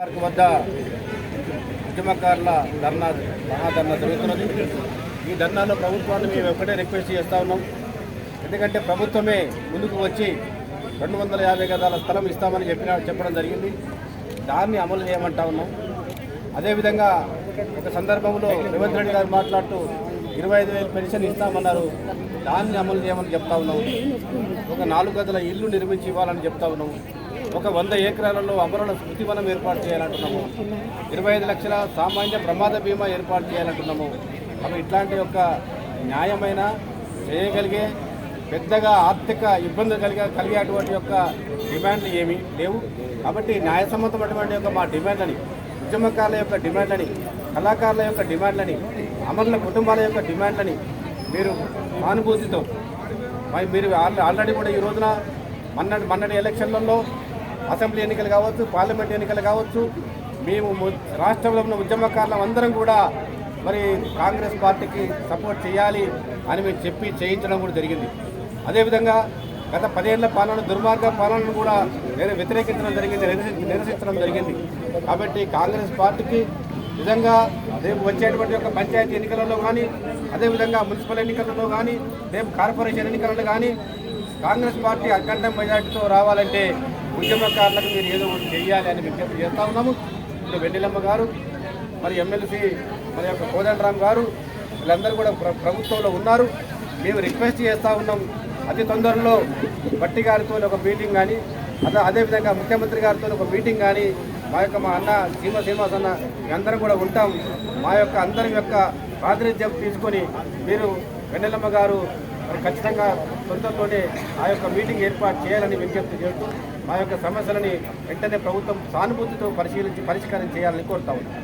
Park వద్ద ఉద్యమకారుల ధర్నా మహాధర్నా జరుగుతున్నది. ఈ ధర్నాలో ప్రభుత్వాన్ని మేము ఒక్కటే రిక్వెస్ట్ చేస్తూ ఉన్నాం. ఎందుకంటే ప్రభుత్వమే ముందుకు వచ్చి రెండు వందల యాభై గదాల స్థలం ఇస్తామని చెప్పిన చెప్పడం జరిగింది. దాన్ని అమలు చేయమంటా ఉన్నాం. అదేవిధంగా ఒక సందర్భంలో రేవంత్ రెడ్డి గారు మాట్లాడుతూ ఇరవై ఐదు వేలు పెన్షన్ ఇస్తామన్నారు. దాన్ని అమలు చేయమని చెప్తా ఉన్నాం. ఒక నాలుగు గదుల ఇల్లు నిర్మించి ఇవ్వాలని చెప్తా ఉన్నాం. ఒక వంద ఎకరాలలో అమరుల స్మృతివనం ఏర్పాటు చేయాలంటున్నాము. ఇరవై ఐదు లక్షల సామాన్య ప్రమాద బీమా ఏర్పాటు చేయాలంటున్నాము. అవి ఇట్లాంటి యొక్క న్యాయమైన చేయగలిగే పెద్దగా ఆర్థిక ఇబ్బందులు కలిగే కలిగేటువంటి యొక్క డిమాండ్లు ఏమి లేవు. కాబట్టి న్యాయసమ్మతమైనటువంటి యొక్క మా డిమాండ్లని ఉద్యమకారుల యొక్క డిమాండ్లని కళాకారుల యొక్క డిమాండ్లని అమరుల కుటుంబాల యొక్క డిమాండ్లని మీరు సానుభూతితో మరి మీరు ఆల్రెడీ కూడా ఈ రోజున మొన్నటి మొన్నటి ఎలక్షన్లలో అసెంబ్లీ ఎన్నికలు కావచ్చు పార్లమెంట్ ఎన్నికలు కావచ్చు మేము రాష్ట్రంలో ఉన్న ఉద్యమకారులం అందరం కూడా మరి కాంగ్రెస్ పార్టీకి సపోర్ట్ చేయాలి అని మేము చెప్పి చేయించడం కూడా జరిగింది. అదేవిధంగా గత పదేళ్ళ పాలన దుర్మార్గ పాలనను కూడా నేను వ్యతిరేకించడం జరిగింది నిరసించడం జరిగింది. కాబట్టి కాంగ్రెస్ పార్టీకి నిజంగా రేపు వచ్చేటువంటి యొక్క పంచాయతీ ఎన్నికలలో కానీ అదేవిధంగా మున్సిపల్ ఎన్నికలలో కానీ రేపు కార్పొరేషన్ ఎన్నికలలో కానీ కాంగ్రెస్ పార్టీ అఖండ మెజార్టీతో రావాలంటే ఉద్యమకారులకు మీరు ఏదో ఒకటి చేయాలి అని విజ్ఞప్తి చేస్తా ఉన్నాము. ఇప్పుడు వెన్నెలమ్మ గారు మరి ఎమ్మెల్సీ మరి యొక్క కోదండరామ్ గారు వీళ్ళందరూ కూడా ప్రభుత్వంలో ఉన్నారు. మేము రిక్వెస్ట్ చేస్తూ ఉన్నాం. అతి తొందరలో బట్టి గారితో ఒక మీటింగ్ కానీ అదే అదేవిధంగా ముఖ్యమంత్రి గారితో ఒక మీటింగ్ కానీ మా యొక్క మా అన్న సీమ శ్రీనివాస్ అన్న అందరం కూడా ఉంటాం. మా యొక్క అందరి యొక్క ప్రాతినిధ్యం తీసుకొని మీరు వెన్నెలమ్మ గారు మరి ఖచ్చితంగా సొంతతోనే ఆ యొక్క మీటింగ్ ఏర్పాటు చేయాలని విజ్ఞప్తి చేస్తూ మా యొక్క సమస్యలని వెంటనే ప్రభుత్వం సానుభూతితో పరిశీలించి పరిష్కారం చేయాలని కోరుతా ఉన్నాం.